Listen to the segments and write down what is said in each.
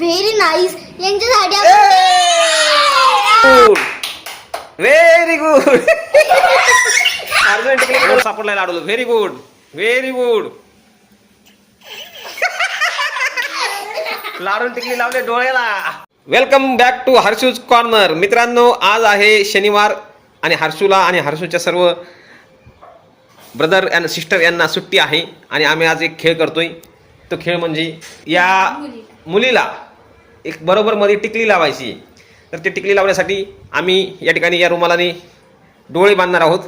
Very nice यांच्यासाठी good very good Arjun टिकली सापडलाय Ladu very good very good लाडून टिकली लावले डोळ्याला. Welcome back to Harshu's corner मित्रांनो आज आहे शनिवार आणि हर्षूला आणि हर्षूच्या सर्व ब्रदर अँड सिस्टर यांना सुट्टी आहे आणि आम्ही आज एक खेळ करतोय. तो खेळ म्हणजे या मुलीला. एक बरोबर मध्ये टिकली लावायची. तर ते टिकली लावण्यासाठी आम्ही या ठिकाणी या रुमालाने डोळे बांधणार आहोत.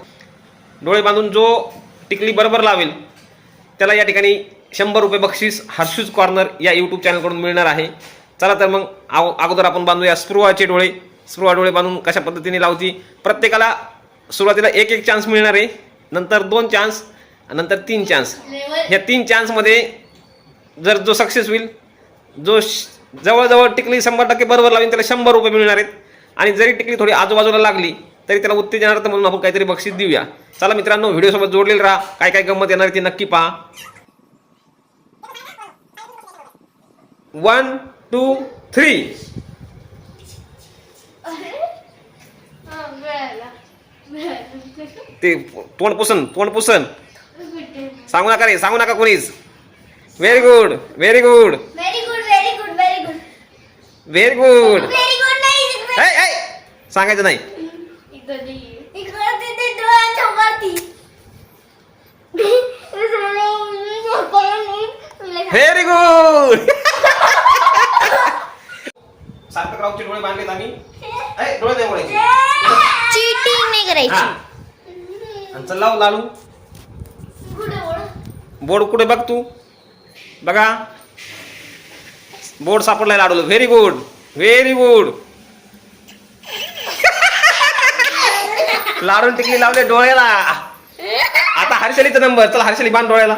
डोळे बांधून जो टिकली बरोबर लावेल त्याला या ठिकाणी शंभर रुपये बक्षीस हर्षूज कॉर्नर या यूट्यूब चॅनलकडून मिळणार आहे. चला तर मग आव अगोदर आपण बांधूया स्पृहाचे डोळे. स्पृहा डोळे बांधून कशा पद्धतीने लावती? प्रत्येकाला सुरुवातीला एक एक चान्स मिळणार आहे. नंतर दोन चान्स नंतर तीन चान्स ह्या तीन चान्समध्ये जर जो सक्सेस होईल जो श- जवळजवळ टिकली शंभर टक्के बरोबर लावून त्याला शंभर रुपये मिळणार आहेत. आणि जरी टिकली थोडी आजूबाजूला लागली तरी त्याला उत्तेजनार्थ म्हणून आपण काहीतरी बक्षीस देऊया. चला मित्रांनो व्हिडिओसोबत जोडलेलं राहा. काय काय गंमत येणार ती नक्की पहा. वन टू थ्री ते तोंड पुसन तोंड पुसन. सांगू नका रे सांगू नका कोणीच. Very good very good very good very good very good very good नाही ऐ ऐ सांगायचं नाही. व्हेरी गुड सार्थकरावचे डोळे बांधलेत आम्ही. ऐ, डोळे नाही मोडायचे चीटिंग नाही हा. करायची आणि चल लाव लालू. बोर्ड कुठे बघ तू. बघा. बोर्ड सापडलाय Ladu very good very good लाडून टिकली लावले डोळ्याला. आता हर्षलीचा नंबर चल हर्षली बांध डोळ्याला.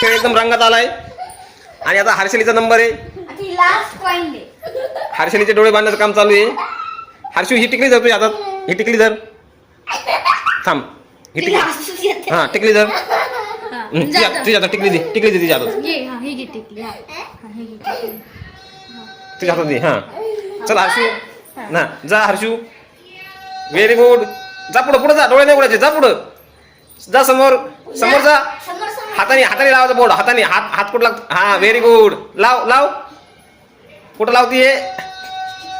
खेळ एकदम रंगात आलाय. आणि आता हर्षलीचा नंबर आहे. हर्षलीचे डोळे बांधण्याचं काम चालू आहे. हर्षू ही टिकली धर तुझ्या हातात. ही टिकली धर. थांब. ही टिकली हा टिकली धर. हं, तुझ्या तुझ्या हातात टिकली दे टिकली दे तिच्या हातात ये हा हे घे टिकली हा. हा, हे घे टिकली. तुझ्या हातात दे हा. चल हर्षू. ना जा हर्षू. व्हेरी गुड जा पुढं पुढं जा डोळे नाही उघडायचे जा पुढं. जा समोर समोर जा. समोर समोर हाताने हाताने लावायचा बोर्ड हाताने. हात हात कुठं लागतो हा व्हेरी गुड लाव लाव. कुठं लावतीये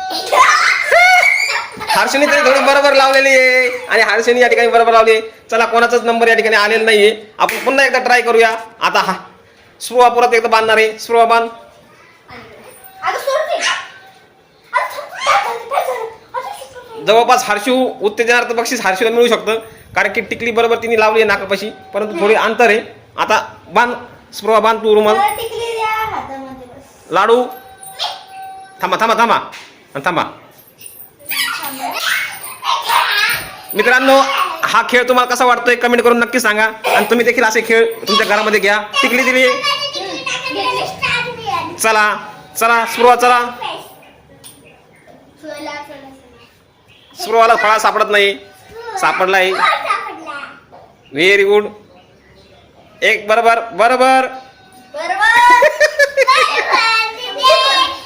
हर्षणी तरी थोडी बरोबर लावलेली आहे. आणि हर्षणी या ठिकाणी बरोबर लावली आहे. चला कोणाचाच नंबर या ठिकाणी आलेला नाहीये. आपण पुन्हा एकदा ट्राय करूया. आता हा. स्पृहा परत एकदा बांधणार आहे. स्पृहा बांध. जवळपास हर्षू उत्तेजनार्थ बक्षीस हर्षूला मिळू शकतं. कारण की टिकली बरोबर तिने लावली आहे नाकापाशी. परंतु थोडी अंतर आहे. आता बांध. स्पृहा बांध तू रुमाल. लाडू. थांबा थांबा थांबा. आणि थांबा. मित्रांनो हा खेळ तुम्हाला कसा वाटतोय कमेंट करून नक्की सांगा. आणि तुम्ही देखील असे खेळ तुमच्या घरामध्ये घ्या. टिकली दिली. चला चला सुरुवात चला. सुरुवाला फळा सापडत नाही. सापडलाय. व्हेरी गुड एक बरोबर बरोबर.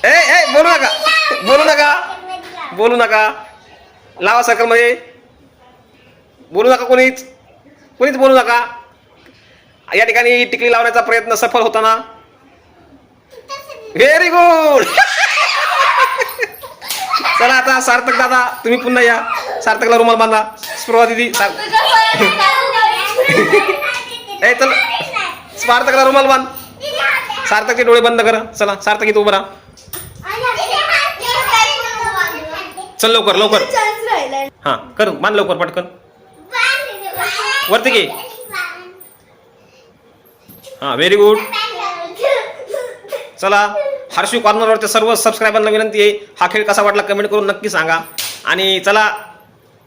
ए ए बोलू नका. बोलू नका. बोलू नका. लावा सर्कलमध्ये. बोलू नका कोणीच. कोणीच बोलू नका. या ठिकाणी टिकली लावण्याचा प्रयत्न सफल होताना. व्हेरी गुड चला आता सार्थक दादा तुम्ही पुन्हा या. सार्थकला रुमाल बांधा. स्पृहा दिदी सार- ए चल. सार्थकला रुमाल बांध. सार्थकचे डोळे बंद करा. चला सार्थक इथं उभं राहा. चल लवकर लवकर. हा कर बांध लवकर पटकन. वरती घे. हा व्हेरी गुड चला हर्षू कॉर्नरवरच्या सर्व सबस्क्रायबरला विनंती आहे हा खेळ कसा वाटला कमेंट करून नक्की सांगा. आणि चला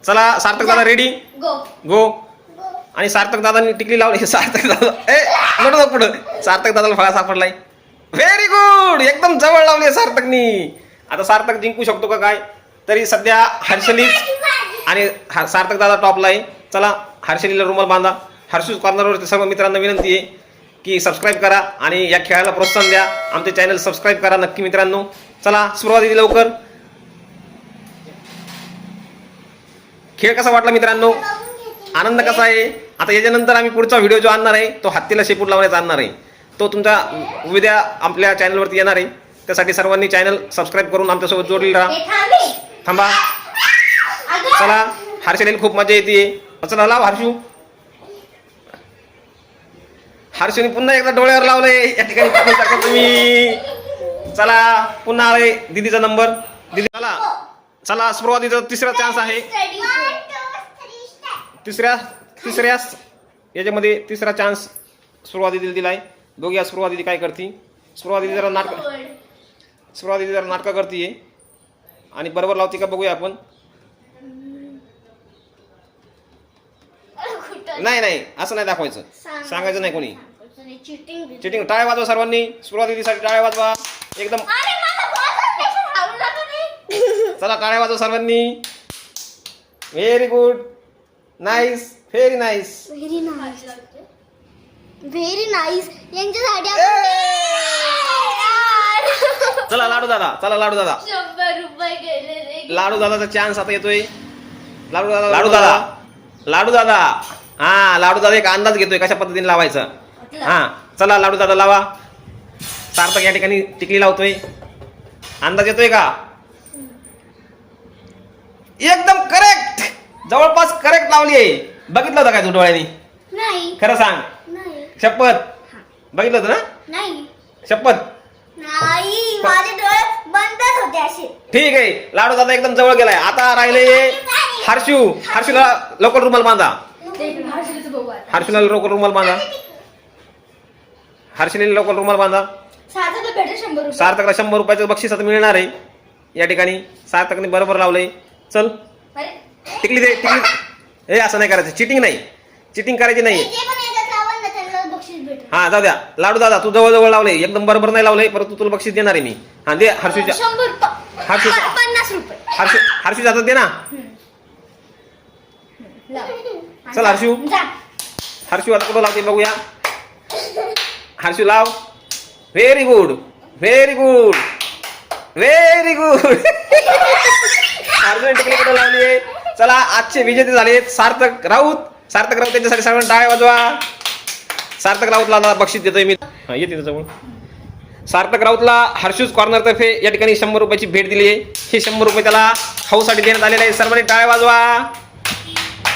चला सार्थक दादा रेडी गो आणि सार्थक दादांनी टिकली लावली. सार्थक दादा ए पुढं. सार्थक दादाला फळा सापडलाय. व्हेरी गुड एकदम जवळ लावली सार्थकनी. आता सार्थक जिंकू शकतो का काय? तरी सध्या हर्षलीच आणि सार्थक दादा टॉपला आहे. चला हर्षलीला रुमाल बांधा. हर्षूज कॉर्नरवरच्या सर्व मित्रांना विनंती आहे की सबस्क्राईब करा आणि या खेळाला प्रोत्साहन द्या. आमचे चॅनल सबस्क्राईब करा नक्की मित्रांनो. चला सुरुवात येते लवकर. खेळ कसा वाटला मित्रांनो? आनंद कसा आहे? आता याच्यानंतर आम्ही पुढचा व्हिडिओ जो आणणार आहे तो हत्तीला शेपूट लावण्याचा आणणार आहे. तो तुमचा उद्या आपल्या चॅनलवरती येणार आहे. त्यासाठी सर्वांनी चॅनल सबस्क्राईब करून आमच्यासोबत जोडलेलं राहा. थांबे. चला हर्षलेला खूप मजा येते. चला लाव हर्षू. हर्षूने पुन्हा एकदा डोळ्यावर लावलंय. या ठिकाणी तुम्ही. चला पुन्हा आले दिदीचा नंबर. दिदी चला. चला सुरुवातीचा तिसरा चान्स आहे. तिसऱ्या तिसऱ्या याच्यामध्ये तिसरा चान्स सुरुवातीला दिलाय. दोघी सुरुवातीला काय करते. सुरुवातीला जरा नाटक सुरुवातीला जरा नाटकं करते आणि बरोबर लावते का बघूया आपण. नाही नाही असं नाही दाखवायचं. सांगायचं नाही कोणी. चिटिंग चिटिंग टाळ्या वाजवा सर्वांनी. सुरुवातीसाठी टाळ्या वाजवा. एकदम. चला टाळ्या वाजवा सर्वांनी. Very good nice very nice very nice very nice यांच्यासाठी चला लाडू दादा. चला लाडू दादा. शंभर रुपये गेले रे. लाडू दादाचा चान्स आता येतोय. लाडू दादा. लाडू दादा. लाडू दादा. हा लाडू दादा एक अंदाज घेतोय कशा पद्धतीने लावायचा. हा चला लाडू दादा लावा. सार्थक या ठिकाणी टिकली लावतोय. अंदाज येतोय का? एकदम करेक्ट जवळपास करेक्ट लावली आहे. बघितलं होतं काय तू डोळ्यांनी? नाही. खरं सांग. शपथ. बघितलं होतं ना? नाही. शपथ. ठीक आहे. लाडू दादा एकदम जवळ गेलाय. आता राहिले हर्षू. हर्षूला लवकर रुमाल बांधा. हर्षूला लवकर रुमाल बांधा. हर्षूला लवकर रुमाल बांधा. सार्थकला शंभर रुपयाचं बक्षीस आता मिळणार आहे. या ठिकाणी सार्थकने बरोबर लावलंय. चल. टिकली दे टिकली हे असं नाही करायचं. चिटिंग नाही. चिटिंग करायची नाही. लावाल हा जाऊ द्या. लाडू दादा तू जवळ जवळ लावलंय. एकदम बरोबर नाही लावलंय परंतु तुला बक्षीस देणार आहे मी. हा दे हर्षूच्या. हर्षू हर्षू हर्षू हातात दे ना. चल, हर्षू. हर्षू आता कुठं लावते बघूया. हर्षू लाव. Very good very good very good Arjun टिकली कुठं लावली चला आजचे विजेते झाले सार्थक राऊत. सार्थक राऊत त्यांच्यासाठी सर्वांना टाळ्या वाजवा. सार्थक राऊतला बक्षीस देतोय मी. येते जवळ. सार्थक राऊतला हर्षूज कॉर्नरतर्फे या ठिकाणी शंभर रुपयाची भेट दिली आहे. हे शंभर रुपये त्याला खाऊसाठी देण्यात आलेले आहे. सर्वांनी टाळ्या वाजवा.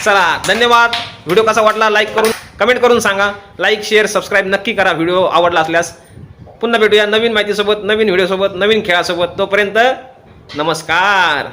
चला धन्यवाद. व्हिडिओ कसा वाटला लाईक करून कमेंट करून सांगा. लाईक शेअर सबस्क्राईब नक्की करा. व्हिडिओ आवडला असल्यास पुन्हा भेटूया नवीन माहितीसोबत नवीन व्हिडिओसोबत नवीन खेळासोबत. तोपर्यंत नमस्कार.